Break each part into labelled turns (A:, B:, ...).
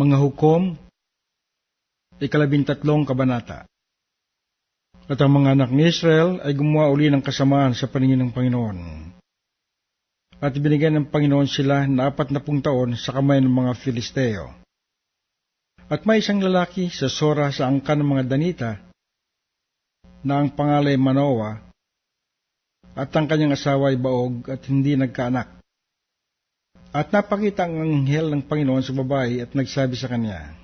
A: Mga hukom, ikalabintatlong kabanata. At ang mga anak ni Israel ay gumawa uli ng kasamaan sa paningin ng Panginoon. At binigyan ng Panginoon sila na apat na pung taon sa kamay ng mga Filisteo. At may isang lalaki sa Sora sa angkan ng mga Danita na ang pangalay Manoa at ang kanyang asawa ay baog at hindi nagkaanak. At napakita ang anghel ng Panginoon sa babae at nagsabi sa kanya,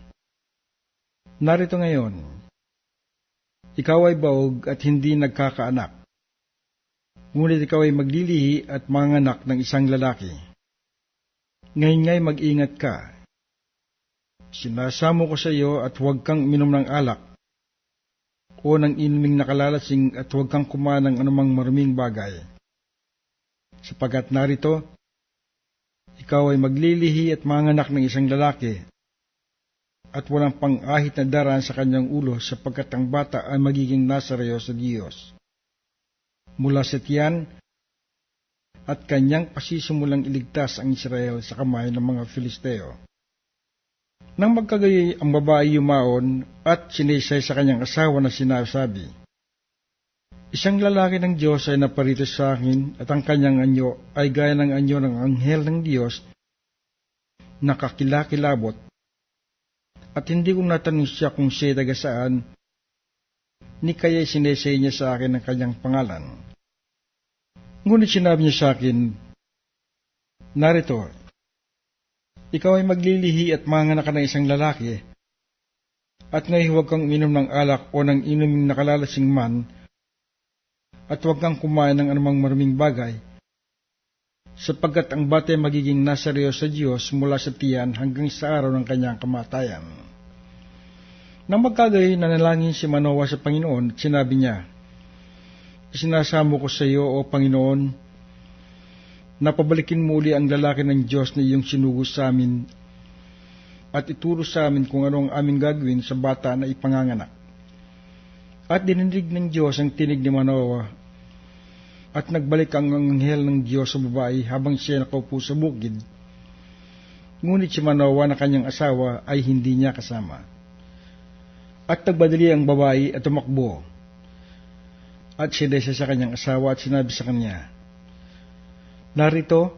A: Narito ngayon, ikaw ay baog at hindi nagkakaanak. Ngunit ikaw ay maglilihi at manganak ng isang lalaki. Ngayon nga'y mag-ingat ka. Sinasamo ko sa iyo at huwag kang minom ng alak o ng inuming nakalalasing at huwag kang kumain ng anumang maruming bagay. Sapagat narito, ikaw ay maglilihi at manganak ng isang lalaki at walang pang-ahit na daraan sa kanyang ulo sapagkat ang bata ay magiging nasarayo sa Diyos. Mula sa tiyan, at kanyang pasisimulang iligtas ang Israel sa kamay ng mga Filisteo. Nang magkagayoy ang babae yumaon at sinisay sa kanyang asawa na sinasabi, Isang lalaki ng Diyos ay naparito sa akin at ang kanyang anyo ay gaya ng anyo ng anghel ng Diyos na kakilakilabot at hindi ko natanong siya kung siya taga saan, ni kaya sinesay niya sa akin ang kanyang pangalan. Ngunit sinabi niya sa akin, Narito, ikaw ay maglilihi at manganak ka ng isang lalaki, at ngayon huwag kang uminom ng alak o ng inuming nakalalasing man, at huwag kang kumain ng anumang maruming bagay, sapagkat ang bata ay magiging nasaryo sa Diyos mula sa tiyan hanggang sa araw ng kanyang kamatayan. Nang magkagayon, nanalangin si Manoa sa Panginoon at sinabi niya, Isinasamo ko sa iyo, O Panginoon, na pabalikin muli ang lalaki ng Diyos na iyong sinugo sa amin at ituro sa amin kung ano ang aming gagawin sa bata na ipanganganak. At dinindig ng Diyos ang tinig ni Manoa at nagbalik ang anghel ng Diyos sa babae habang siya nakaupo sa bukid. Ngunit si Manoa na kanyang asawa ay hindi niya kasama. At nagbadali ang babae at tumakbo. At sinesa sa kanyang asawa at sinabi sa kanya, Narito,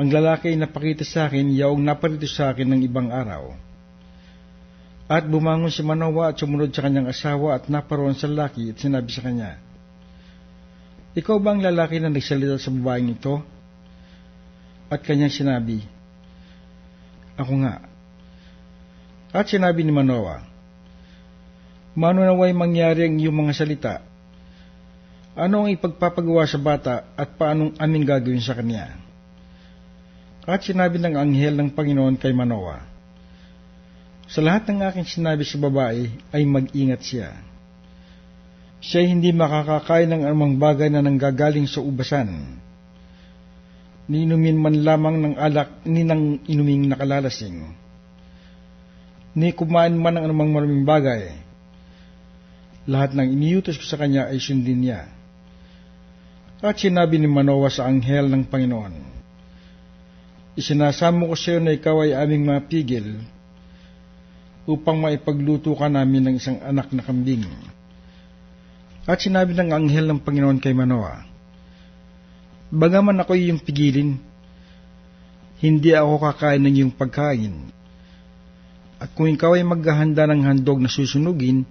A: ang lalaki ay napakita sa akin yaong naparito sa akin ng ibang araw. At bumangon si Manoa at sumunod sa kanyang asawa at naparoon sa lalaki at sinabi sa kanya, ikaw ba ang lalaki na nagsalita sa babaeng ito? At kanyang sinabi, Ako nga. At sinabi ni Manoa, Mano naway mangyari ang iyong mga salita? Ano ang ipagpapagawa sa bata at paanong aming gagawin sa kanya? At sinabi ng anghel ng Panginoon kay Manoa, Sa lahat ng aking sinabi sa babae ay mag-ingat siya siya hindi makakakain ng anumang bagay na nanggagaling sa ubasan. Niinumin man lamang ng alak ni nang inuming nakalalasing. Ni kumain man ng anumang maraming bagay. Lahat ng iniutos ko sa kanya ay sundin niya. At sinabi ni Manoa sa anghel ng Panginoon, Isinasamo ko sa iyo na ikaw ay aming mapigil upang maipagluto ka namin ng isang anak na kambing at sinabi ng anghel ng Panginoon kay Manoa, Bagaman ako iyong pigilin, hindi ako kakain ng iyong pagkain. At kung ikaw ay maghahanda ng handog na susunugin,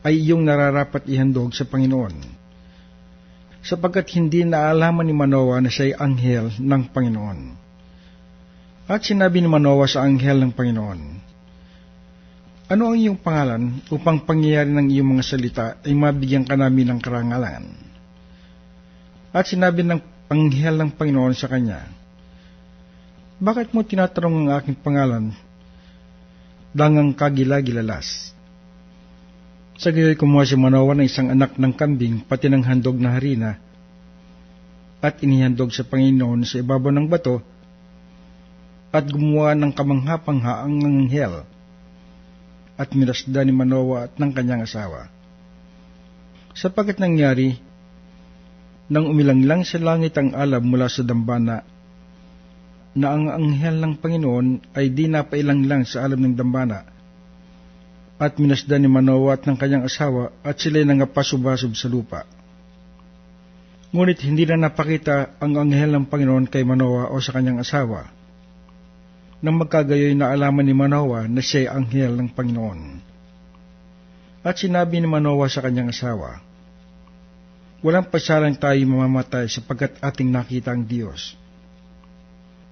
A: ay iyong nararapat ihandog sa Panginoon. Sapagkat hindi naalaman ni Manoa na siya ay anghel ng Panginoon. At sinabi ni Manoa sa anghel ng Panginoon, ano ang iyong pangalan upang pangyayari ng iyong mga salita ay mabigyan ka namin ng karangalan? At sinabi ng panghel ng Panginoon sa kanya, Bakit mo tinatanong ang aking pangalan dangang kagilagilalas? Sa gayoy kumuha si Manoa ng isang anak ng kambing pati ng handog na harina at inihandog sa Panginoon sa ibabaw ng bato at gumawa ng kamangha-pangha ang anghel at minasda ni Manoa at ng kanyang asawa. Sapagkat nangyari, nang umilanglang sa langit ang alab mula sa dambana, na ang anghel ng Panginoon ay di napailang lang sa alam ng dambana at minasdan ni Manoa at ng kanyang asawa at sila'y nangapasubasub sa lupa. Ngunit hindi na napakita ang anghel ng Panginoon kay Manoa o sa kanyang asawa. Nang magkagayoy na alaman ni Manoa na siya'y anghel ng Panginoon. At sinabi ni Manoa sa kanyang asawa, Walang pasalang tayo mamamatay sapagkat ating nakita ang Diyos.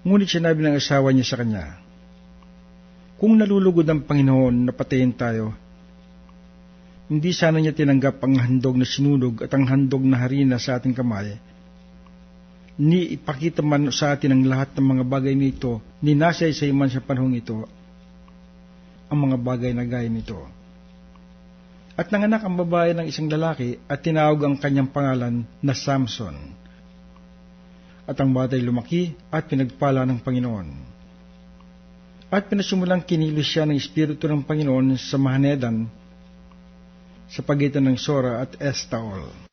A: Ngunit sinabi ng asawa niya sa kanya, Kung nalulugod ang Panginoon na patayin tayo, hindi sana niya tinanggap ang handog na sinunog at ang handog na harina sa ating kamay, ni ipakita man sa atin ang lahat ng mga bagay nito, ni nasay sa iman sa panahong ito, ang mga bagay na gaya nito. At nanganak ang babae ng isang lalaki at tinawag ang kanyang pangalan na Samson. At ang batay lumaki at pinagpala ng Panginoon. At pinasumulang kinilos siya ng Espiritu ng Panginoon sa Mahanedan sa pagitan ng Sora at Estaol.